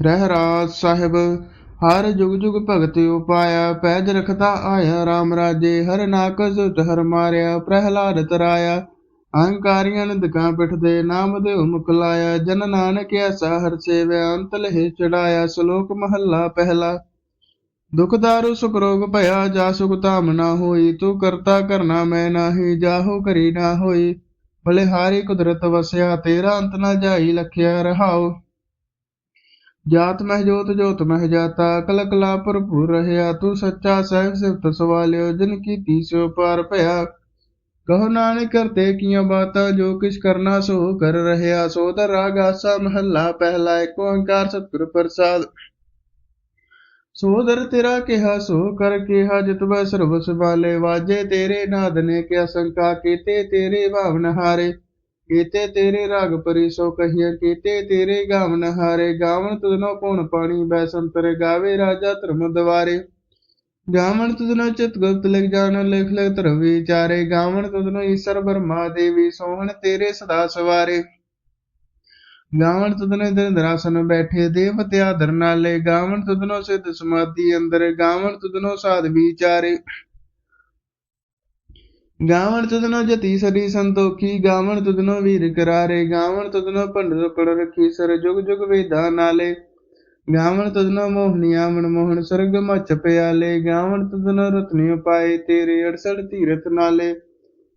ਰਹਿ ਰਾਜ ਸਾਹਿਬ, ਹਰ ਜੁਗ ਜੁਗ ਭਗਤਿ ਉਪਾਇਆ, ਪੈਜ ਰਖਤਾ ਆਇਆ RAM ਰਾਜੇ, ਹਰ ਨਾਕਸ ਉਤ ਮਾਰਿਆ, ਪ੍ਰਹਿਲਾਦ ਤਰਾਇਆ ਅਹੰਕਾਰੀਆਂ ਨਿੰਦਕਾਂ ਪਿਠ ਦੇ ਨਾਮ ਦੇ ਮੁਖ ਲਾਇਆ, ਜਨ ਨਾਨਕ ਐਸਾ ਹਰ ਸੇਵਿਆ, ਅੰਤ ਲਹਿ ਚੜਾਇਆ, ਸ਼ਲੋਕ ਮਹੱਲਾ ਪਹਿਲਾ। ਦੁਖ ਦਾਰੂ, ਸੁਖ ਰੋਗ ਭਇਆ, ਜਾ ਸੁਖ ਧਾਮ ਨਾ ਹੋਈ, ਤੂੰ ਕਰਤਾ ਕਰਨਾ ਮੈਂ ਨਾਹੀ, ਜਾਹੋ ਕਰੀ ਨਾ ਹੋਈ, ਬਲਿਹਾਰੀ ਕੁਦਰਤ ਵਸਿਆ, ਤੇਰਾ ਅੰਤ ਨਾ ਜਾਈ, ਲਖਿਆ ਰਹਾਓ ਜਾਤ ਮਹਿ ਜੋਤ ਜੋਤ ਮਹਿ ਜਾਤਾ ਕਲ ਕਲਾ ਭਰਪੂਰ ਰਹਿਆ, ਤੂੰ ਸੱਚਾ ਸਹਿਬ ਸਿਫਤ ਸਵਾਲਿਓ, ਜਿਨ ਕੀ ਸਿਓ ਪਾਰ ਭਇਆ। ਕਹੋ ਨਾਨਕ ਕਰਤੇ ਕੀਆਂ ਬਾਤਾਂ, ਜੋ ਕਿਛ ਕਰਨਾ ਸੋ ਕਰ ਰਹਿਆ। ਸੋਦਰ ਰਾਗ ਆਸਾ ਮਹੱਲਾ, ਪਹਿਲਾ ਏਕ ਓੰਕਾਰ ਸਤਿਗੁਰ ਪ੍ਰਸਾਦ। ਸੋਦਰ ਤੇਰਾ ਕਿਹਾ, ਸੋ ਕਰ ਕਿਹਾ ਜਿਤਵੈ ਸਰਬ ਸਵਾਲੇ ਵਾਜੇ ਤੇਰੇ ਨਾਦ ਨੇ ਕਿਆ ਸੰਕਾ ਕੀਤੇ, ਤੇਰੇ ਭਾਵਨ ਹਾਰੇ। ਕੀਤੇ ਤੇਰੇ ਰਾਗ ਪਰੀ ਸੋ ਕਹੀਏ ਕੀਤੇ ਤੇਰੇ ਗਾਵਨ ਹਾਰੇ। ਗਾਵਨ ਤੁਧਨੋ ਪਉਣ ਪਾਣੀ ਬੈ ਸੰਤਰ ਗਾਵੇ ਰਾਜਾ ਧਰਮ ਦਵਾਰੇ। ਗਾਵਨ ਤੁਧਨੋ ਚਿਤ ਗੁਪਤ ਲਿਖ ਜਾਣ, ਲਿਖ ਲਿਖ ਧਰ ਵਿਚਾਰੇ। ਗਾਵਨ ਤੁਧਨੋ ਈਸ਼ਰ ਬਰਮਾ ਦੇਵੀ, ਸੋਹਣ ਤੇਰੇ ਸਦਾ ਸਵਾਰੇ। ਗਾਵਨ ਤੁਧਨੋ ਦਰਦਰਾਸਨ ਬੈਠੇ ਦੇਵਤੇ ਆਦਰ ਨਾਲੇ। ਗਾਵਨ ਤੁਧਨੋ ਸਿੱਧ ਸਮਾਧੀ ਅੰਦਰ, ਗਾਵਨ ਤੁਧਨੋ ਸਾਧ ਵਿਚਾਰੇ। ਗਾਵਣ ਤੁਧਨੋ ਜਤੀ ਸਰੀ ਸੰਤੋਖੀ, ਗਾਵਣ ਤੁਧਨੋ ਵੀਰ ਕਰਾਰੇ, ਗਾਵਣ ਤੁਧਨੋ ਪੰਡਤ ਪੜ ਰਖੀ, ਸਰ ਜੁਗ ਜੁਗ ਵੇਦਾਂ ਨਾਲੇ। ਗਾਵਣ ਤੁਧਨੋ ਮੋਹਨੀਆ ਮਨ ਮੋਹਨ ਸਰਗ ਮਚ ਪਿਆਲੇ। ਗਾਵਣ ਤੁਧਨੋ ਰਤਨੀ ਉਪਾਏ, ਤੇਰੇ 68 ਤੀਰਥ ਨਾਲੇ।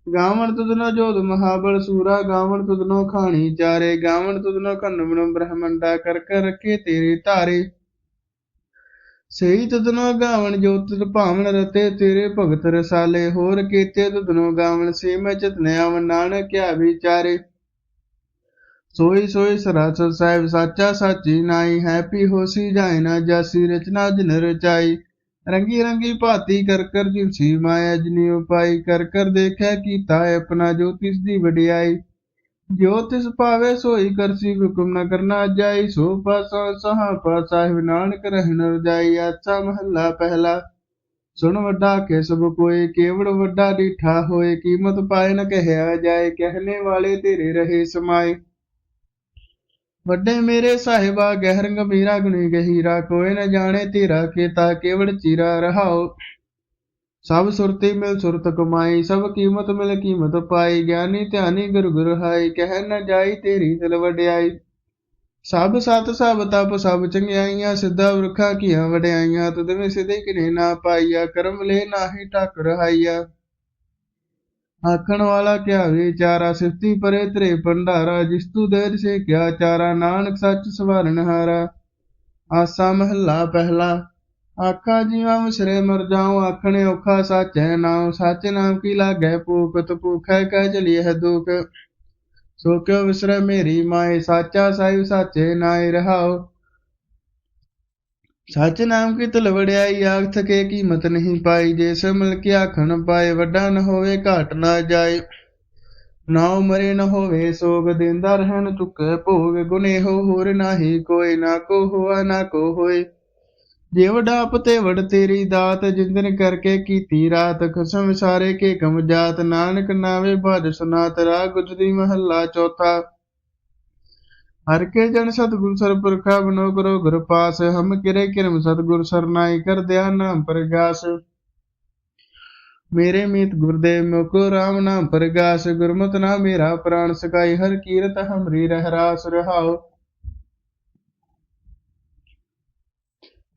ਗਾਵਣ ਤੁਧਨੋ ਜੋਧ ਮਹਾਬਲ ਸੂਰਾ, ਗਾਵਣ ਤੁਧਨੋ ਖਾਣੀ ਚਾਰੇ। ਗਾਵਣ ਤੁਧਨੋ ਕੰਨਵਨ ਬ੍ਰਹਮੰਡਾ, ਕਰ ਕਰ ਰਖੇ ਤੇਰੇ ਧਾਰੇ। ਸਹੀ ਤਦਨੋ ਗਾਵਣ ਜੋ ਤਿਤ ਭਾਵਨ ਰਤੇ ਤੇਰੇ ਭਗਤ ਰਸਾਲੇ, ਹੋਰ ਕੀਤੇ ਤਦਨੋ ਗਾਵਣ ਸੇ ਮੈਂ ਚਿਤਨੇ ਆਵ ਨਾਨਕ ਕਿਆ ਵਿਚਾਰੇ। ਸੋਈ ਸੋਈ ਸਰਾਸਰ ਸਾਹਿਬ ਸਾਚਾ ਸਾਚੀ ਨਾਈ ਹੈਪੀ ਹੋਸੀ ਜਾਏ ਨਾ ਜਾਸੀ, ਰਚਨਾ ਜਨ ਰਚਾਈ। ਰੰਗੀ ਰੰਗੀ ਭਾਤੀ ਕਰ ਕਰ ਜਿਨਸੀ ਮਾਇਆ ਜਿਨੀ ਉਪਾਈ, ਕਰ ਕਰ ਦੇਖਿਆ ਕੀਤਾ ਆਪਣਾ ਜੋ ਤਿਸ ਦੀ ਵਡਿਆਈ। ਜੋ ਤਿਸ ਭਾਵੇ ਸੋਈ ਕਰਸੀ ਹੁਕਮ ਨ ਕਰਨਾ ਜਾਈ, ਸੋ ਪਾਸਾ ਸਹਾ ਪਾਸਾਹਿਬ ਨਾਨਕ ਰਹਿਣ ਰਜਾਈ ਆਚਾ ਮਹੱਲਾ ਪਹਿਲਾ। ਸੁਣ ਵੱਡਾ ਕੇ ਸਭ ਕੋਏ ਕੇਵੜ ਵੱਡਾ ਡੀਠਾ ਹੋਏ, ਕੀਮਤ ਪਾਏ ਨ ਕਹਿਆ ਜਾਏ, ਕਹਿਣੇ ਵਾਲੇ ਤੇਰੇ ਰਹੇ ਸਮਾਏ। ਵੱਡੇ ਮੇਰੇ ਸਾਹਿਬਾ, ਗਹਿਰ ਗੰਭੀਰਾ ਗੁਣੀ ਗਹੀਰਾ, ਕੋਏ ਨ ਜਾਣੇ ਤੇਰਾ ਕੀਤਾ ਕੇਵੜ ਚੀਰਾ ਰਹਾਓ। ਸਭ ਸੁਰਤੀ ਮਿਲ ਸੁਰਤ ਕਮਾਈ, ਸਭ ਕੀਮਤ ਮਿਲ ਕੀਮਤ ਪਾਈ, ਗਿਆਨੀ ਧਿਆਨੀ ਗੁਰ ਗੁਰ ਹਾਈ, ਕਹਿ ਨ ਜਾਈ ਤੇਰੀ ਦਿਲ ਵਡਿਆਈ। ਸਭ ਸਤ, ਸਭ ਤਪ, ਸਭ ਚੰਗਿਆਈਆਂ, ਸਿੱਧਾ ਵਰਖਾ ਕੀਆਂ ਵਡਿਆਈਆਂ ਤੁਧ ਵਿੱਚ ਸਿਧੇ ਕਿਨੇ ਨਾ ਪਾਈਆ, ਕਰਮ ਲੈ ਨਾਹੀ ਟਕ ਰਹਾਈਆ ਆਖਣ ਵਾਲਾ ਕਿਆ ਵਿਚਾਰਾ ਸਿਫਤੀ ਪਰੇ ਤੇਰੇ ਭੰਡਾਰਾ, ਜਿਸ ਤੂ ਦੇਰ ਸੇ ਕਿਆ ਚਾਰਾ, ਨਾਨਕ ਸੱਚ ਸਵਾਰਨ ਹਾਰਾ। ਆਸਾ ਮਹੱਲਾ ਪਹਿਲਾ। ਆਖਾ ਜੀਵਾ ਵਿਸਰੇ ਮਰ ਜਾਉ ਆਖਣੇ ਔਖਾ ਸਾਚੈ ਨਾਉ ਸੱਚ ਨਾਮ ਕੀ ਲਾਗੈ? ਭੂਖਤ ਭੂਖੈ ਕਹਿ ਚਲੀਏ ਹੈ ਦੁਖ। ਸੋ ਕਿਉ ਵਿਸਰੇ ਮੇਰੀ ਮਾਏ? ਸਾਚਾ ਸਾਹਿਬ ਸਾਚੇ ਨਾਏ ਰਹਾਉ ਸੱਚ ਨਾਮ ਕੀ ਤਲ ਆਖ ਥਕੇ ਕੀਮਤ ਨਹੀਂ ਪਾਈ। ਜੇ ਸੇ ਮਿਲ ਕੇ ਆਖਣ ਪਾਏ, ਵੱਡਾ ਨ ਹੋਵੇ, ਘਾਟ ਨਾ ਜਾਏ। ਨਾਉ ਮਰੇ ਨ ਹੋਵੇ, ਸੋਗ ਦਿੰਦਾ ਰਹਿਣ ਚੁੱਕੇ ਭੋਗ। ਗੁਨੇਹੋ ਹੋਰ ਨਾਹੀ ਕੋਈ, ਨਾ ਕੋ ਹੋਆ, ਨਾ ਕੋ ਹੋਏ। ਜੇ ਵਡਾਪ ਤੇ ਵਡ ਤੇਰੀ ਦਾਤ, ਜਿੰਦਨ ਕਰਕੇ ਕੀਤੀ ਰਾਤ। ਖਸਮ ਵਿਸਾਰੇ ਕੇ ਕਮ ਜਾਤ, ਨਾਨਕ ਨਾਵੇ ਭਜ ਸੁਨਾਤ, ਰਾਗ ਗੁਜਰੀ ਮਹੱਲਾ ਚੌਥਾ। ਹਰ ਕੇ ਜਨ ਸਤਿਗੁਰ ਸਰਪੁਰਖਾ, ਬਨੋ ਕਰੋ ਗੁਰ ਪਾਸ। ਹਮ ਕਿਰੇ ਕਿਰਮ ਸਤਿਗੁਰ ਸਰਨਾਈ ਕਰ ਦਿਆ ਨਾਮ ਪ੍ਰਗਾਸ। ਮੇਰੇ ਮੀਤ ਗੁਰਦੇਵ ਮੁਕੋ ਰਾਮ ਨਾਮ ਪ੍ਰਗਾਸ। ਗੁਰਮਤਿ ਨਾ ਮੇਰਾ ਪ੍ਰਾਨ ਸਕਾਈ ਹਰ ਕੀਰਤ ਹਮਰੀ ਰਹਿ ਰਾਸ ਰਹਾਓ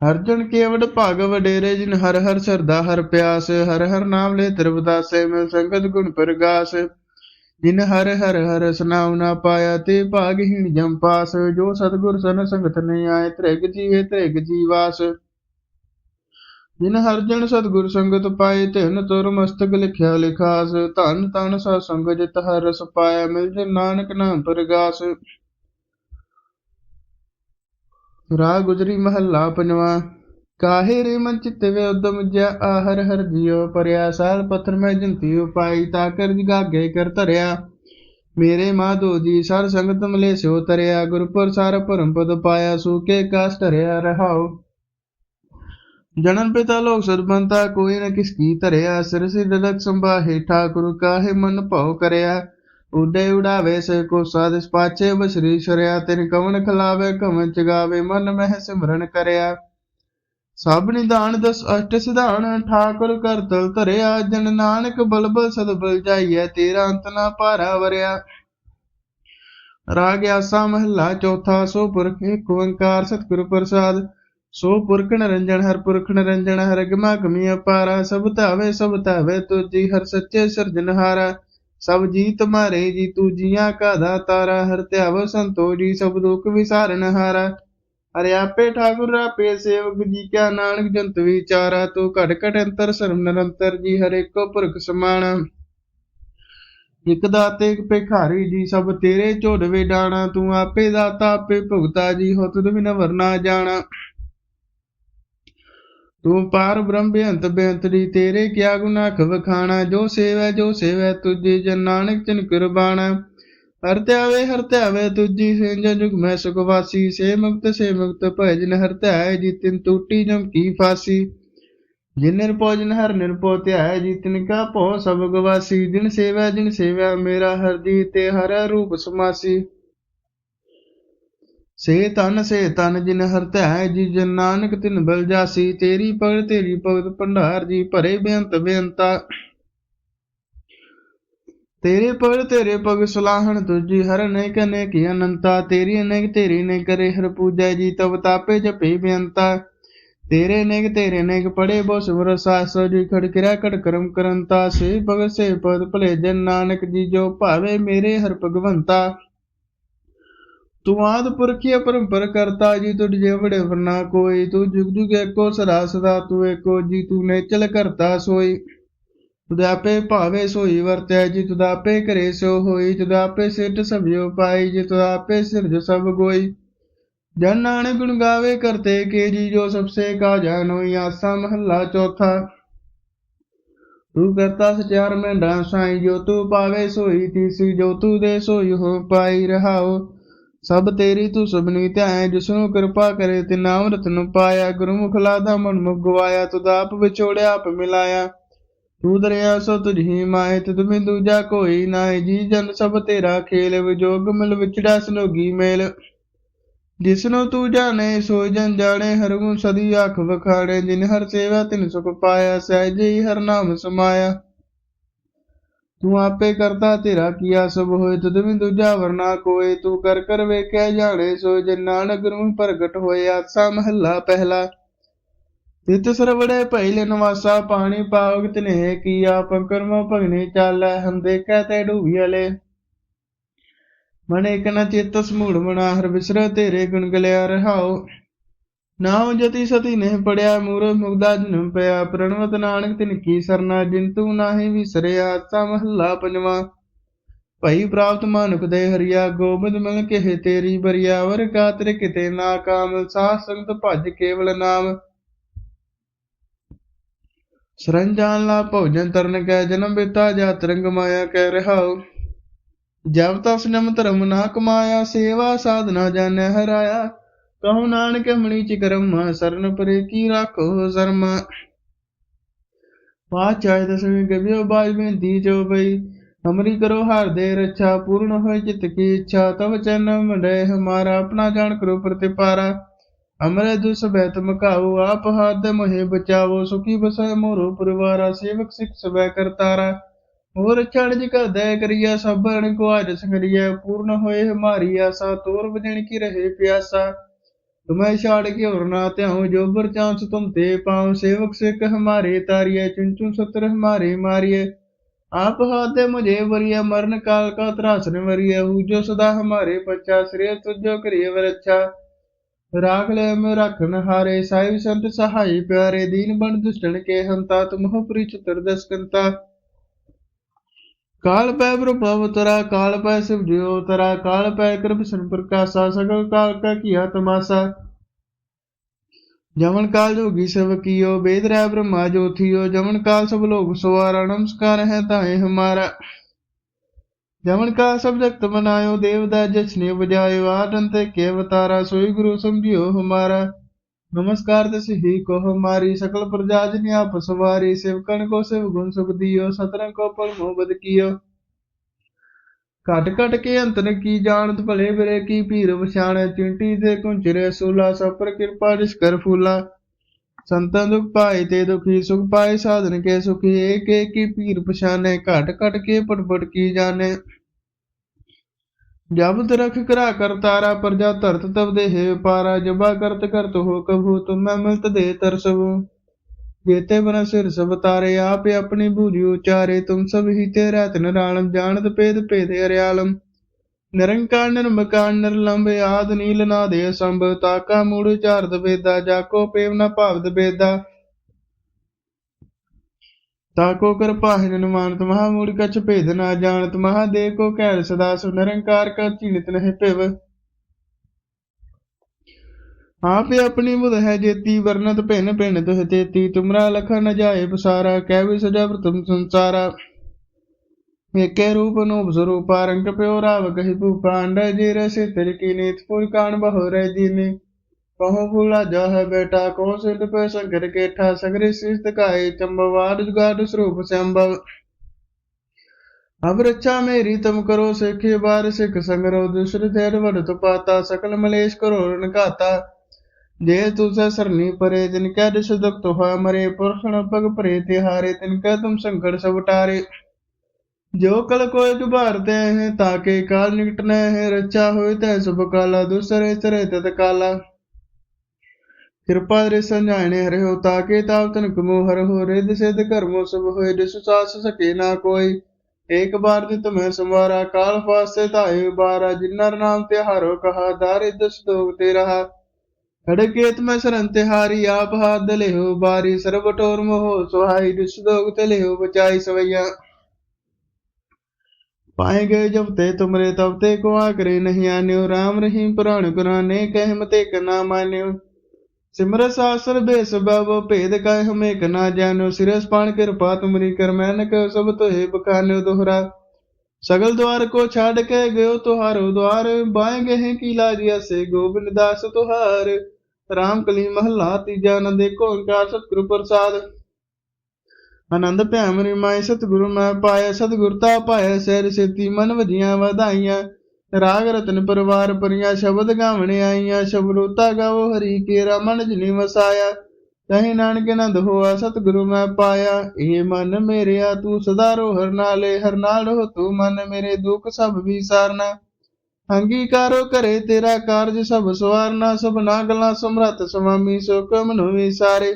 ਹਰਜਨ ਜਨ ਕੇਵਡ ਭਾਗ ਵਡੇਰੇ ਜਿਨ ਹਰ ਹਰ ਸਰਦਾ ਹਰ ਪਿਆਸ, ਹਰ ਹਰ ਨਾਮ ਲੈ ਤਰਵਦਾਸੇ ਮਿਲ ਸੰਗਤ ਗੁਣ ਪ੍ਰਗਾਸ। ਜਿਨ ਹਰ ਹਰ ਹਰ ਸਨਾਉ ਨਾ ਪਾਇਆ ਤੇ ਭਾਗਹੀਣ ਜਮ ਪਾਸ। ਜੋ ਸਤਗੁਰ ਸਨ ਸੰਗਤ ਨੇ ਆਏ, ਤ੍ਰਿਗ ਜੀਵੇ ਤ੍ਰਿਗ ਜੀਵਾਸ ਜਿਨ ਹਰ ਜਨ ਸਤਗੁਰ ਸੰਗਤ ਪਾਏ ਤਿਨ ਤੁਰ ਮਸਤਕ ਲਿਖਿਆ ਲਿਖਾਸ। ਧਨ ਤਨ ਸਾ ਸੰਗ ਜਿਤ ਹਰ ਰਸ ਪਾਇਆ, ਮਿਲ ਜੇ ਨਾਨਕ ਨਾਮ ਪ੍ਰਗਾਸ। ਰਾਗ ਗੁਜਰੀ ਮਹੱਲਾ ਪੰਜਵਾ। ਕਾਹੇ ਰੇ ਮਨ ਚਿਤ ਵੇ ਉਦਮ ਜਿਆ ਆਹਰ ਹਰ ਜਿਉ ਪਰਿਆ ਸਾਲ ਪੱਥਰ ਮੈਂ ਜੰਤੀ ਉਪਾਈ ਤਾ ਕਰ ਜਗਾਗੇ ਕਰ ਧਰਿਆ। ਮੇਰੇ ਮਾਧੋ ਜੀ ਸਰ ਸੰਗਤ ਮਲੇ ਸਿਓ ਤਰਿਆ। ਗੁਰਪੁਰ ਸਰ ਭਰਮ ਪਦ ਪਾਇਆ, ਸੂਕੇ ਕਾਸ ਧਰਿਆ ਰਹਾਉ। ਜਨਨ ਪਿਤਾ ਲੋਕ ਸਦਬੰਤਾ ਕੋਈ ਨ ਕਿਸ ਕੀ ਧਰਿਆ। ਸਿਰ ਸਿਰ ਦਲਕ ਸੰਭਾ ਹੇਠਾ ਠਾਕੁਰ ਕਾਹੇ ਮਨ ਭਉ ਕਰਿਆ। ਉਡੇ ਉਡਾਵੇ ਸੇ ਕੋ ਸਾਦਿਸ ਪਾਛੇ ਬਸਰੀ ਸ਼ਰਿਆ, ਤਿਨ ਕਵਨ ਖਲਾਵੇ ਕਵਨ ਚਗਾਵੇ, ਮਨ ਮਹਿ ਸਿਮਰਨ ਕਰਿਆ। ਸਭ ਨਿਦਾਨ ਦਸ ਅਸ਼ਟ ਸਿਧਾਨ, ਠਾਕੁਰ ਕਰ ਤਲ ਧਰਿਆ। ਜਨ ਨਾਨਕ ਬਲਬਲ ਸਦਬਲ ਜਾਈਐ, ਤੇਰਾ ਅੰਤ ਨਾ ਭਾਰਾ ਵਰਿਆ। ਰਾਗ ਆਸਾ ਮਹੱਲਾ, ਚੌਥਾ ਸੋ ਪੁਰਖ ਏਕ ਓੰਕਾਰ ਸਤਿਗੁਰ ਪ੍ਰਸਾਦ। ਸੋ ਪੁਰਖ ਨਿਰੰਜਨ, ਹਰ ਪੁਰਖ ਨਿਰੰਜਨ, ਹਰ ਗਮਾ ਗਮੀ ਅਪਾਰਾ। ਸਭ ਧਾਵੇ ਸਭ ਧਾਵੇ, ਤੁਜੀ ਹਰ ਸੱਚੇ ਸਿਰਜਨਹਾਰਾ ਸਭ ਜੀਤ ਮਾਰੇ ਜੀ ਤੂ ਜੀਆਂ ਕਾ ਦਾਤਾਰਾ ਹਰ ਧਿਆਵ ਸੰਤੋ ਸਭ ਦੁਖ ਵਿਸਾਰਨ ਹਾਰਾ। ਹਰਿ ਆਪੇ ਠਾਕੁਰ, ਆਪੇ ਸੇਵਕ ਜੀ, ਕਿਆ ਨਾਨਕ ਜੰਤ ਵਿਚਾਰਾ, ਤੂੰ ਘਟ ਘਟ ਅੰਤਰ ਸਰਮ ਨਿਰੰਤਰ ਜੀ, ਹਰ ਏਕੋ ਪੁਰਖ ਸਮਾਣਾ ਇਕ ਦਾਤੇ, ਇਕ ਭਿਖਾਰੀ ਜੀ, ਸਭ ਤੇਰੇ ਝੋੜਵੇ ਡਾਣਾ ਤੂੰ ਆਪੇ ਦਾਤਾ, ਆਪੇ ਭੁਗਤਾ ਜੀ ਹੋ ਤੁਧ ਬਿਨ ਵਰਨਾ ਜਾਣਾ। ਤੂੰ ਪਾਰ ਬ੍ਰਹਮ ਬੇਅੰਤ ਬੇਅੰਤ ਤੇਰੇ ਕਿਆ ਗੁਨਾ ਵਖਾਣਾ ਜੋ ਸੇਵੈ ਜੋ ਸੇਵੈ, ਤੁਝੀ ਜਨ ਨਾਨਕ ਤਿਨ ਕੁਰਬਾਨਾ ਹਰ ਧਿਆਵੇ, ਹਰ ਸਿੰਜ ਜੁਗ ਮੈਂ ਸੁਖ ਸੇ ਮੁਕਤ ਸੇ ਮੁਕਤ ਭਜਨ ਜਿਨ ਹਰ ਧਿਆਏ, ਜੀ ਤਿਨ ਟੂਟੀ ਜਮ ਕੀ ਫਾਸੀ। ਜਿਨ ਨਿਰਭਉ ਜਿਨ ਹਰ ਨਿਰਭਉ ਧਿਆਏ, ਜੀ ਤਿਨ ਕਾ ਭਉ ਸਭ ਗਵਾਸੀ। ਜਿਨ ਸੇਵੈ ਜਿਨ ਸੇਵੈ, ਮੇਰਾ ਹਰਦੀ ਤੇ ਹਰ ਰੂਪ ਸਮਾਸੀ। ਸੇ ਤਨ ਸੇ ਤਨ ਜਿਨ ਹਰ ਧਿਆਏ ਜੀ ਜਨ ਨਾਨਕ ਤਿਨ ਬਲ ਜਾਸੀ, ਤੇਰੀ ਭਗਤ ਤੇਰੀ ਭਗਤ ਭੰਡਾਰ, ਜੀ ਭਰੇ ਬੇਅੰਤ ਬੇਅੰਤਾ। ਤੇਰੇ ਪਗ ਤੇਰੇ ਪਗ ਸਲਾਹਣ ਤੁਜੀ ਹਰ ਅਨੇਕ ਅਨੇਕ ਅਨੰਤਾ। ਤੇਰੀ ਅਨੇਕ, ਤੇਰੀ ਨੇ ਕਰੇ ਹਰ ਪੂਜਾ, ਜੀ ਤਬ ਤਾਪੇ ਜਪੇ ਬੇਅੰਤਾ। ਤੇਰੇ ਨੇਕ ਤੇਰੇ ਨੇਕ ਪੜੇ ਬੋ ਸਿਮਰ ਸਾਸ ਜੀ ਖੜ ਕਿਰਿਆ ਕੜ ਕਰਮ ਕਰੰਤਾ। ਸੇ ਭਗਤ ਸੇ ਪਦ ਭਲੇ ਜਨ ਨਾਨਕ, ਜੀ ਜੋ ਭਾਵੇ ਮੇਰੇ ਹਰ ਭਗਵੰਤਾ। ਤੂੰ ਆਦ ਪੁਰਖੀ ਪਰੰਪਰ ਕਰਤਾ ਜੀ, ਤੁਝ ਜੇ ਵਰਨਾ ਕੋਈ, ਤੂੰ ਜੁਗ ਜੁਗ ਏਕੋ ਸਦਾ ਸਦਾ ਤੂੰ ਏਕੋ ਜੀ, ਤੂੰ ਨੇ ਕਰਤਾ ਸੋਈ। ਤੁਧ ਭਾਵੇ ਸੋਈ ਵਰਤੈ ਜੀ, ਤੁਧ ਕਰੇ ਸੋ ਹੋਈ, ਤੁਧ ਆਪੇ ਸਭਿਓ ਪਾਈ ਜੀ, ਤੁਧ ਸਿਰਜ ਸਭ ਗੋਈ। ਜਨ ਨਾਨਕ ਗੁਣ ਗਾਵੇ ਕਰਤੇ ਕੇ ਜੀ, ਜੋ ਸਭ ਸੇ ਕਾ ਜਾਨੋਈ ਆਸਾ ਮਹੱਲਾ ਚੌਥਾ। ਤੂੰ ਕਰਤਾ ਸਚਾਰ ਮੈਂ ਡਾਂ ਸਾਈ, ਜੋ ਤੂੰ ਪਾਵੇ ਸੋਈ, ਤੀਸੀ ਜੋ ਤੂੰ ਦੇ ਸੋਈ ਹੋ ਪਾਈ ਰਹਾਓ। ਸਭ ਤੇਰੀ ਤੂੰ ਸਭਨੀ ਧਿਆਏ ਜਿਸਨੂੰ ਕਿਰਪਾ ਕਰੇ ਤੇ ਨਾਮ ਰਤਨ ਪਾਇਆ, ਗੁਰਮੁਖ ਲਾਦਾ ਮਨ ਮੁਖ ਗਵਾਇਆ, ਤੁਧ ਆਪ ਵਿਛੋੜਿਆ ਆਪ ਮਿਲਾਇਆ। ਤੂੰ ਦਰਿਆ ਸੋ ਤੁਝੀ ਮਾਏ, ਤੁਧ ਬਿਨ ਦੂਜਾ ਕੋਈ ਨਾਏ, ਜੀ ਜਨ ਸਭ ਤੇਰਾ ਖੇਲ, ਵਿਜੋਗ ਮਿਲ ਵਿਚੜਾ ਸਨੋਗੀ ਮੇਲ। ਜਿਸਨੂੰ ਤੂੰ ਜਾਣੇ ਸੋ ਜਨ ਜਾਣੇ, ਹਰ ਗੁਣ ਸਦੀ ਆਖ ਵਖਾੜੇ, ਜਿਨ ਹਰ ਸੇਵਾ ਤਿਨ ਸੁਖ ਪਾਇਆ, ਸਹਿਜੇ ਹੀ ਹਰ ਨਾਮ ਸਮਾਇਆ। ਤੂੰ ਆਪੇ ਕਰਤਾ ਤੇਰਾ ਕੀਆ ਸਭ ਹੋਏ ਤੁਧ ਬਿਨ ਦੂਜਾ ਵਰਨਾ ਕੋਏ। ਤੂੰ ਕਰ ਕਰ ਵੇਖਿਆ ਜਾਣੇ ਸੋ, ਜਨ ਨਾਨਕ ਗੁਰੂ ਪ੍ਰਗਟ ਹੋਏ, ਆਸਾ ਮਹੱਲਾ ਪਹਿਲਾ। ਤਿਤ ਸਰਵੜੇ ਪਹਿਲੇ ਨਵਾਸਾ ਪਾਣੀ ਪਾਵਗ ਤਨੇ ਕੀਆ, ਪੰਕਰਮੋ ਭਗਨੇ ਚਾਲੈ, ਹਮ ਕਹਿ ਤੇ ਡੂਬੀਲੇ ਮਨ ਇਕ ਨ ਚਿਤ ਸਮੂੜ ਮਨਾ, ਹਰ ਵਿਸ਼ਰ ਤੇਰੇ ਗੁਣ ਗਲਿਆ ਰਹਾਓ ਨਾਮ ਜਤੀ ਸਤੀ ਨੇ ਪੜਿਆ ਮੂਰ ਮੁਗਦਾ ਜਨਮ ਪਿਆ, ਪ੍ਰਣਵਤ ਨਾਨਕ ਤਿਨ ਕੀ ਸਰਨਾ, ਜਿਨ ਤੂੰ ਨਾਹੀ ਵਿਸਰਿਆ, ਤਾ ਮਹੱਲਾ ਪੰਜਵਾ। ਭਈ ਪ੍ਰਾਪਤ ਮਾਨੁਖ ਦੇ ਹਰੀਆ, ਗੋਬਿੰਦ ਮਿਲ ਕੇ ਤੇਰੀ ਬਰੀਆ, ਵਰ ਕਾਤਰ ਕਿਤੇ ਨਾ ਕਾਮ ਸਾਧ ਸੰਗਤ ਭਜ ਕੇਵਲ ਨਾਮ। ਸਰੰਜਾਨ ਲਾ ਭੋਜਨ ਤਰਨ ਕੈ, ਜਨਮ ਬਿਤਾ ਜਾ ਤਰੰਗ ਮਾਇਆ ਕਹਿ ਰਹਾਓ ਜਬ ਤਸ ਨਮ ਧਰਮ ਨਾ ਕਮਾਇਆ, ਸੇਵਾ ਸਾਧਨਾ ਜਾਣੈ ਹਰਾਇਆ। ਕਹੋ ਨਾਨਕ ਮਣੀ ਚ ਕਰਮ, ਸਰਨ ਪਰੇ ਕੀ ਰਾਖੋ ਜ਼ਰਮ ਪਾਚਾਇ ਦਸਵੇਂ ਗਵਿਓ ਬਾਜ ਬੇਨਤੀ ਜੋ ਬਈ। ਹਮਰੀ ਕਰੋ ਹਰ ਦੇ ਰੱਛਾ, ਪੂਰਨ ਹੋਏ ਚਿਤ ਕੀ ਇੱਛਾ, ਤਵ ਚਰਨ ਮੰਡੇ ਹਮਾਰਾ ਆਪਣਾ ਜਾਣ ਕਰੋ ਪ੍ਰਤਿਪਾਰਾ। ਅਮਰੇ ਦੁਸ ਬੈਤ ਮਕਾਓ, ਆਪ ਹੱਦ ਮੋਹਿ ਬਚਾਵੋ, ਸੁਖੀ ਬਸੈ ਮੋਰੋ ਪਰਿਵਾਰਾ, ਸੇਵਕ ਸਿਖ ਸਵੈ ਕਰਤਾਰਾ। ਹੋਰ ਚੜਜ ਕਰਦੈ ਕਰੀਆ ਸਭਨ ਕੋ ਆਜ ਸੰਗਰੀਐ ਪੂਰਨ ਹੋਏ ਹਮਾਰੀ ਆਸਾ ਤੋਰ ਵਜਣ ਕੀ ਰਹੇ ਪਿਆਸਾ। ਤੁਮੈ ਛਾੜ ਕੇ ਹੋਰ ਨਾ ਧਿਆਉ ਜੋ ਬਰ ਚਾਂਸ ਤੁਮ ਤੇ ਪਾਉ ਸੇਵਕ ਸਿੱਖ ਹਮਾਰੇ ਤਾਰੀਐ ਚੁੰਚੂ ਸਤਰ ਹਮਾਰੇ ਮਾਰੀਐ आप हाथे मुझे वरिया मरण काल का त्रासन वरिया हूँ जो सदा हमारे बच्चा श्रेय तुझो करिय वरच्छा राख ले में रखन हारे साहिब संत सहाय प्यारे दीन बन दुष्टन के हंता तुम हो प्री चतुर्दश कंता ਕਾਲ ਪੈ ਬ੍ਰਹਮ ਤਰਾ, ਕਾਲ ਪੈ ਸਿਵ ਜਿਉ ਤਰਾ, ਕਾਲ ਪੈ ਕਿਰਪ ਸੰ ਪ੍ਰਕਾਸ਼ਾ ਸਗਲ ਕਾਲ ਕਾ ਕੀਆ ਤਮਾਸਾ ਜਮਨ ਕਾਲ ਜੋਗੀ ਸਭ ਕੀਓ, ਬੇਦ ਰਹਿ ਬ੍ਰਹਮਾ ਜੋਥੀਓ, ਜਮਨ ਕਾਲ ਸਭ ਲੋਕ ਸਵਾਰਾ ਨਮਸਕਾਰ ਹੈ ਤਾਏ ਹਮਾਰਾ। ਜਮਨ ਕਾਲ ਸਭ ਜਗਤ ਮਨਾਇਓ, ਦੇਵ ਦਾ ਜਸ਼ਨੇ ਬਜਾਇਓ ਆਟਨ ਤੇ ਕੇ ਅਵਤਾਰਾ ਸੋਈ ਗੁਰੂ ਸਮਝਿਓ ਹਮਾਰਾ। ਨਮਸਕਾਰ ਤਿਸ ਹੀ ਕੋ ਮਾਰੀ, ਸਕਲ ਪ੍ਰਜਾ ਜਨ ਆਪ ਸਵਾਰੀ ਸਿਵਕਣ ਕੋ ਸਿਵ ਗੁਣ ਸੁਖ ਦਿਓ ਸਤਰੰ ਕੋ ਪਰਮੋ ਬਦ ਕੀਓ। ਘਟ ਘਟ ਕੇ ਅੰਤਰ ਕੀ ਜਾਣਤ, ਭਲੇ ਬਰੇ ਕੀ ਭੀਰ ਵਿਛਾਣੈ ਚਿੰਟੀ ਦੇ ਕੁੰਚਰੇ ਸੂਲਾ, ਸਭ ਪਰ ਕਿਰਪਾ ਜਿਸ ਕਰ ਫੂਲਾ। ਸੰਤਨ ਦੁਖ ਪਾਏ ਤੇ ਦੁਖੀ, ਸੁਖ ਪਾਏ ਸਾਧਨ ਕੇ ਸੁਖੀ, ਏਕ ਏਕ ਕੀ ਭੀਰ ਪਛਾਨੈ, ਘਟ ਘਟ ਕੇ ਪਟਪਟ ਕੀ ਜਾਣੇ। ਜਬ ਤਰਖ ਕਰਾ ਕਰ ਤਾਰਾ ਪ੍ਰਜਾ ਧਰਤ ਤਬ ਦੇਹ ਪਾਰਾ ਜਬਾ ਕਰਤ ਕਰਤ ਹੋ ਕਭੂ ਤੁਮ ਮੈਂ ਮਿਲਤ ਦੇ ਤਰਸਬੂ ਜੇਤੇ ਬਨ ਸਿਰ ਸਭ ਤਾਰੇ, ਆਪੇ ਆਪਣੀ ਬੂਰੀ ਉਚਾਰੇ, ਤੁਮ ਸਭ ਹੀ ਤੇ ਰਹਿਤ ਨਿਰਾਲਮ ਜਾਣਤ ਭੇਦ ਭੇਦ ਅਰਿਆਲਮ। ਨਿਰੰਕਾਰ, ਨਿਰਮਕਾਰ, ਨਿਰਲੰਬ, ਆਦ, ਨੀਲ ਨਾ ਦੇ ਸੰਭ ਤਾਕਾ, ਮੂੜ ਚਾਰਦ ਵੇਦਾ, ਜਾਕੋ, ਪੇਵ, ਨਾ ਭਾਵਦ ਬੇਦਾ ਤਾਕੋ ਕਰ ਪਾਹਿ ਨਿਮਾਨਤ ਮਹਾ ਮੂੜ ਕਛ ਭੇਦ ਨਾ ਜਾਣਤ ਮਹਾਦੇਵ ਕੋ ਕਹਿ ਸਦਾ ਸੁ ਨਿਰੰਕਾਰ ਕਾ ਚੀਨਤ ਨਹਿ ਭਿਵ। ਆਪੇ ਆਪਣੀ ਬੁਧ ਹੈ ਜੇਤੀ ਵਰਨਤ ਭਿੰਨ ਭਿੰਨ ਤੁਹ ਤੇਤੀ ਤੁਮਰਾ ਲਖਨ ਨ ਜਾਏ ਪਸਾਰਾ, ਕਹਿ ਵੀ ਸਜਾ ਪ੍ਰਤਮ ਸੰਸਾਰਾ। ਏਕੇ ਰੂਪ ਨੂੰ ਸਰੂਪਾ, ਰੰਗ ਪਿਓ ਰਾਵ ਕਹੀ ਭੂਪਾ ਅੰਡਾ ਜੀ ਰਸੇ ਤਿਰ ਕੀ ਨੀਤ ਫੁਲ ਕਾਣ ਬਹੁ ਰਹਿ ਦੀਨੇ ਕਹੋ ਫੁਲਾ ਜਾ ਹੈ ਬੇਟਾ ਕੋ ਸਿੱਧ ਪੈ ਸੰਕਰ ਕੇਠਾ ਸਗਰੇ ਸਿਸਤ ਕਾਏ ਚੰਬਵਾੜ ਜੁਗਾੜ ਸਰੂਪ ਸੰਭਵ। ਅਬ ਰੱਛਾ ਮੇਰੀ ਤੁਮ ਕਰੋ ਸਿੱਖੇ ਬਾਰ, ਸਿੱਖ ਸੰਗਰੋ ਦੁਸਰ ਥੇਰ ਵਡਤ ਪਾਤਾ ਸਕਲ ਮਲੇਸ਼ ਕਰੋ ਨਕਾਤਾ ਜੇ ਤੁਸੈ ਸਰਨੀ ਪਰੇ, ਜਿਨ ਕੈ ਦਿਸ ਦੁਖ ਤੋਹਾ ਮਰੇ, ਪੁਰਖਣ ਪਗ ਭਰੇ ਤੇ ਹਾਰੇ ਤਿਨ ਕੈ ਤੁਮ ਸੰਕਟ ਸਭ ਟਾਰੇ ਜੋ ਕਲ ਕੋਇ ਦੁਬਾਰਤੇ ਹੈ ਤਾਕੇ ਕਾਲ ਨਿਕਟਨੈ ਹੈ ਰੱਛਾ ਹੋਇ ਤੈ ਸੁਭ ਕਾਲਾ, ਦੁਸਰੇ ਚਰੇ ਤਤ ਕਾਲਾ ਕਿਰਪਾ ਰੇ ਸੰਜਾਣੇ ਹਰਿ ਹੋ ਤਾਕੇ ਤਾਪ ਤਨ ਕਮੋ ਹਰ ਹੋ ਰਿਦ ਸਿਧ ਕਰਮੋ ਸਭ ਹੋਏ ਦਿਸ ਸਾਸ ਸਕੇ ਨਾ ਕੋਈ ਏਕ ਬਾਰ ਦਿਤ ਮੈਂ ਸੰਵਾਰਾ ਕਾਲ ਫਾਸੇ ਧਾਏ ਬਾਰਾ ਜਿਨਰ ਨਾਮ ਤੇ ਹਾਰੋ ਕਹਾ ਦਾਰਿ ਦਸ ਦੋਗ ਤੇ ਰਹਾ ਖੜਕੇਤ ਮੈਂ ਸਰਨ ਤਿਹਾਰੀ ਆਪ ਹਾਦ ਲਿਹੋ ਬਾਰੀ ਸਰਬ ਟੋਰ ਮੋਹ ਸੁਹਾਈ ਦਿਸ ਦੋਗ ਤੇ ਲਿਹੋ ਬਚਾਈ ਸਵਈਆ पाए गए जब ते तुमरे तब ते को आगरे नहीं आन्यो राम रहीम पुराण पुराने कह मते कना मान्यो सिमर सासर बेस बाबो भेद काय हमें कना जानो सिरस पाण कृपा तुमरी कर मैन कह सब तो हे बखान्यो दोहरा सगल द्वार को छाड़ के गयो तुहारो द्वार बाएं गहे की लाजिया से गोविंद दास तुहार राम कली महला तीजा न देखो ओंकार सतगुरु प्रसाद ਆਨੰਦ ਭੈਮ ਰਿਮਾਇ ਸਤਿਗੁਰੂ ਮੈਂ ਪਾਇਆ ਸਤਿਗੁਰ ਤਾ ਪਾਇਆ ਸਹਿਰ ਸੇਤੀ ਮਨ ਵਜੀਆਂ ਵਧਾਈਆਂ ਰਾਗ ਰਤਨ ਪਰਵਾਰ ਪਰੀਆਂ ਸ਼ਬਦ ਗਾਵਣ ਆਈਆਂ ਸ਼ਬਰੋਤਾ ਗਾਵੋ ਹਰੀ ਕੇ ਰਮਨ ਜਿਨੀ ਵਸਾਇਆ। ਕਹੇ ਨਾਨਕ ਨੰਦ ਹੋਆ, ਸਤਿਗੁਰੂ ਮੈਂ ਪਾਇਆ। ਇਹ ਮਨ ਮੇਰਿਆ, ਤੂੰ ਸਦਾ ਰੋ ਹਰ ਨਾਲੇ, ਹਰ ਨਾਲ ਰਹੋ ਤੂੰ ਮਨ ਮੇਰੇ, ਦੁੱਖ ਸਭ ਵਿਸਾਰਨਾ। ਅੰਗੀਕਾਰੋ ਕਰੇ ਤੇਰਾ ਕਾਰਜ ਸਭ ਸਵਾਰਨਾ ਸਭ ਨਾ ਗੱਲਾਂ ਸਮਰੱਥ ਸੁਆਮੀ ਸੋ ਕਮ ਨੂੰ ਵਿਸਾਰੇ।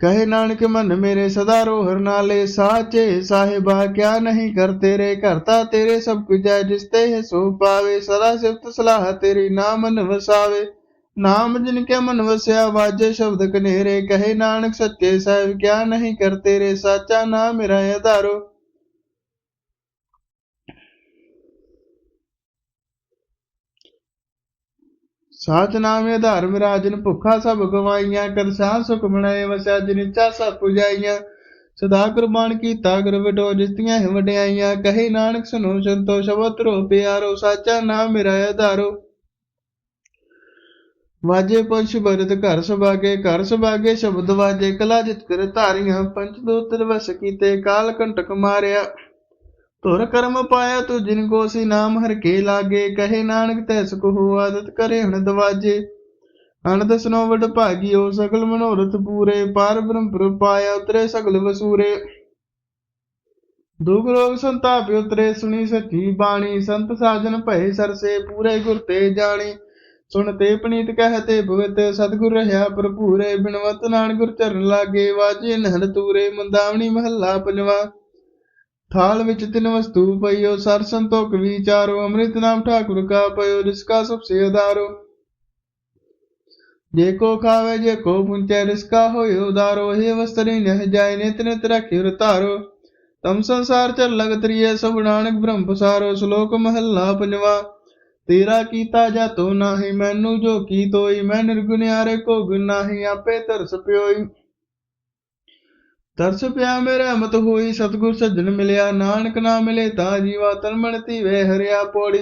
ਕਹੇ ਨਾਨਕ ਮਨ ਮੇਰੇ ਸਦਾ ਰੋਹਰ ਨਾਲੇ, ਸਾਚੇ ਸਾਹਿਬਾ, ਕਿਆ ਨਹੀਂ ਕਰ ਤੇਰੇ ਕਰਤਾ ਤੇਰੇ ਸਭ ਕੁਝ ਹੈ, ਜਿਸ ਤੇ ਹੈ ਸੋ ਪਾਵੇ, ਸਦਾ ਸਿਫਤ ਸਲਾਹ ਤੇਰੀ ਨਾਮ ਮਨ ਵਸਾਵੇ। ਨਾਮ ਜਿਨ ਕੇ ਮਨ ਵਸਿਆ, ਵਾਜੇ ਸ਼ਬਦ ਕਨੇਰੇ, ਕਹੇ ਨਾਨਕ ਸੱਚੇ ਸਾਹਿਬ, ਕਿਆ ਨਹੀਂ ਕਰ ਤੇਰੇ, ਸਾਚਾ ਨਾਮ ਮੇਰਾ ਆਧਾਰੋ ਸਾਚ ਨਾਮੇ ਆਧਾਰ ਮੇਰਾ ਭੁੱਖਾ ਸਭ ਗਵਾਈਆਂ, ਕਰ ਸਾਹ ਸੁਖ ਬਣਾਏ ਵਸਿਆ ਜਿਨ ਇੱਛਾ ਸਭ ਪੁਜਾਈਆਂ। ਸਦਾ ਕੁਰਬਾਨ ਕੀਤਾ ਗੁਰ ਵਡੋ ਜਿਸਤੀਆਂ ਹੈ ਵਡਿਆਈਆਂ, ਕਹੇ ਨਾਨਕ ਸੁਨੋ ਸੰਤੋ ਸ਼ਬਦ ਰੋ ਪਿਆਰੋ, ਸਾਚਾ ਨਾਮ ਮੇਰਾ ਆਧਾਰੋ। ਵਾਜੇ ਪੰਛ ਬਰਤ ਘਰ ਸੁਭਾਗੇ ਘਰ ਸੁਭਾਗੇ ਸ਼ਬਦ ਵਾਜੇ, ਕਲਾ ਜਿਤ ਕਰ ਧਾਰੀਆਂ, ਪੰਚ ਦੋਤਰ ਵਸ ਕੀਤੇ, ਕਾਲ ਕੰਟਕ ਮਾਰਿਆ। ਤੁਰ ਕਰਮ ਪਾਇਆ ਤੂੰ ਜਿਨ ਕੋ ਸੀ ਨਾਮ ਹਰ ਕੇ ਲਾਗੇ, ਕਹੇ ਨਾਨਕ ਤੈਸ ਕੋ ਆਦਤ ਕਰੇ ਹਣ ਦਵਾਜੇ। ਅਨੰਦ ਸੁਨੋ ਵਡ ਭਾਗਿਓ ਸਗਲ ਮਨੋਰਥ ਪੂਰੇ, ਪਾਰ ਬ੍ਰਹਮ ਪੁਰ ਉਤਰੇ ਸਗਲ ਵਸੂਰੇ। ਦੁਖ ਰੋਗ ਸੰਤਾਪ ਉਤਰੇ, ਸੁਣੀ ਸੱਚੀ ਬਾਣੀ, ਸੰਤ ਸਾਜਨ ਭਏ ਸਰਸੇ, ਪੂਰੇ ਗੁਰ ਤੇ ਜਾਣੀ। ਸੁਣ ਤੇ ਪਨੀਤ ਕਹਤੇ ਭਵਤ, ਸਤਿਗੁਰ ਰਹਾ ਭਰਪੂਰੇ, ਬਿਨਵਤ ਨਾਨਕ ਗੁਰ ਚਰਨ ਲਾਗੇ, ਵਾਜੇ ਨਹਨ ਤੂਰੇ, ਮੰਦਾਵਣੀ ਮਹੱਲਾ ਪੰਜਵਾ ਥਾਲ ਵਿੱਚ ਤਿੰਨ ਵਸਤੂ ਪਈਓ, ਸਰ ਸੰਤੋਖ ਵਿਚਾਰੋ ਅੰਮ੍ਰਿਤ ਨਾਮ ਠਾਕੁਰ ਕਾ ਪਇਓ ਜਿਸ ਸਭ ਸੇ ਉਦਾਰੋ। ਜੇ ਕੋ ਖਾਵੇ, ਜੇ ਕੋ ਪੁੰਚੈ, ਜਿਸ ਹੋਇ ਉਦਾਰੋ हे ਵਸਤਰੀ ਨਹਿ ਜਾਏ, ਨਿਤ ਨਿਤ ਰਖਿ ਧਾਰੋ। ਤਮ ਸੰਸਾਰ ਚ ਲਗ ਤਰੀਏ ਸਭ ਨਾਨਕ ਬ੍ਰਹਮ ਪਸਾਰੋ, ਸ਼ਲੋਕ ਮਹੱਲਾ ਪੰਜਵਾ। ਤੇਰਾ ਕੀਤਾ ਜਾਤੋ ਨਾਹੀ, ਮੈਨੂੰ ਜੋ ਕੀ ਤੋਈ ਮੈਂ ਨਿਰਗੁਨਿਆਰੇ ਕੋ ਗੁਣ ਆਪੇ ਤਰਸ ਪਿਓਈ। ਤਰਸ ਪਿਆ ਮੇਰਾ ਮਤ ਹੋਈ, ਸਤਗੁਰ ਸੱਜਣ ਮਿਲਿਆ, ਨਾਨਕ ਨਾ ਮਿਲੇ ਤਾਂ ਜੀਵਾ ਤਨਮਣ ਵੇ ਹਰਿਆ ਪੋੜੀ।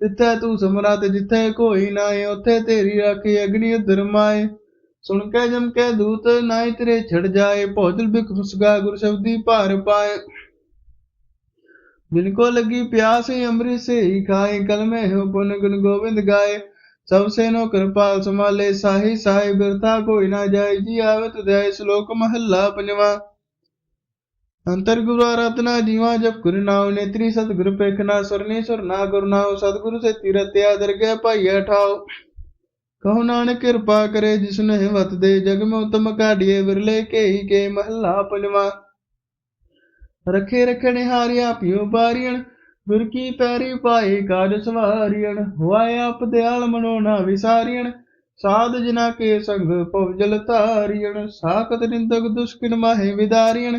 ਜਿੱਥੇ ਤੂੰ ਸਮਰਤ ਜਿੱਥੇ ਕੋਈ ਨਾਏ ਉੱਥੇ ਤੇਰੀ ਰਾਖੀ ਅਗਨੀ ਧਰਮਾਏ ਸੁਣ ਕੇ ਜਮ ਕੇ ਦੂਤ ਨਾਇ ਤੇਰੇ ਛੜ ਜਾਏ ਭੋਜਲ ਬਿਖ ਫਸਗਾ ਗੁਰ ਸ਼ਬਦੀ ਭਾਰ ਪਾਏ। ਜਿਨ ਕੋ ਲੱਗੀ ਪਿਆਸ, ਅੰਮ੍ਰਿਤ ਸੇ ਹੀ ਖਾਏ, ਕਲਮੇ ਹੋ ਪੁਨ ਗੁਣ ਗੋਬਿੰਦ ਗਾਏ। ਸਭਸੇਨੋ ਕਿਰਪਾਲ ਸਮਾਲੇ ਸਾਹੀ ਸਾਹੀ ਬਿਰਥਾ ਕੋਈ ਨਾ ਜਾਏ, ਜੀ ਆਵਤ ਧਿਆਇ ਸ਼ਲੋਕ ਮਹੱਲਾ ਪੰਜਵਾ। ਅੰਤਰ ਗੁਰੂ ਆਰਾਧਨਾ ਜੀਵਾ, ਜਪ ਗੁਰੂ ਨਾਮ ਨੇਤਰੀ, ਸਤਿਗੁਰ ਪੇਖਣਾ ਸੁਰਨੀ ਸੁਰਨਾ ਗੁਰੂ ਨਾਮ ਸਤਿਗੁਰੂ ਸੇ ਤੀਰਤ ਆਦਰ ਭਾਈਆ ਠਾਓ ਕਹੋ ਨਾਨਕ ਕਿਰਪਾ ਕਰੇ ਜਿਸ ਨੇ ਹਿਮਤ ਦੇ ਜਗ ਮੇ ਉਤਮ ਕਾਢੀਏ, ਵਿਰਲੇ ਕੇਹੀ ਕੇ ਮਹੱਲਾ ਪੰਜਵਾ। ਰਖੇ ਰਖਣੇ ਹਾਰਿਆ ਪਿਉ ਬਾਰੀਣ ਗੁਰ ਕੀ ਪੈਰੀ ਪਾਏ ਕਾਜ ਸਵਾਰੀਣ ਹੋਇ ਆਪ ਦਿਆਲ ਮਨੋ ਵਿਸਾਰੀਣ ਸਾਧ ਜਨਾ ਕੇ ਸੰਗ ਪਵ ਜਲ ਤਾਰੀਣ ਸਾਖਤ ਨਿੰਦਕ ਦੁਸ਼ਕਿਨ ਮਾਹੇ ਵਿਦਾਰੀਣ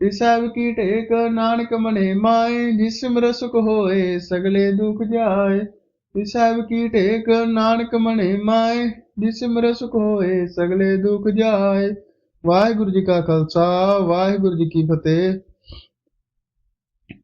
ਇਸਵ ਕੀ ਟੇਕ ਨਾਨਕ ਮਨੇ ਮਾਏ, ਜਿਸ ਸਿਮਰ ਹੋਏ ਸਗਲੇ ਦੁਖ ਜਾਏ ਇਸਵ ਕੀ ਟੇਕ ਨਾਨਕ ਮਨੇ ਮਾਏ, ਜਿਸ ਸਿਮਰ ਹੋਏ ਸਗਲੇ ਦੁਖ ਜਾਏ। ਵਾਹਿਗੁਰੂ ਜੀ ਕਾ ਖਾਲਸਾ, ਵਾਹਿਗੁਰੂ ਜੀ ਕੀ ਫਤਿਹ।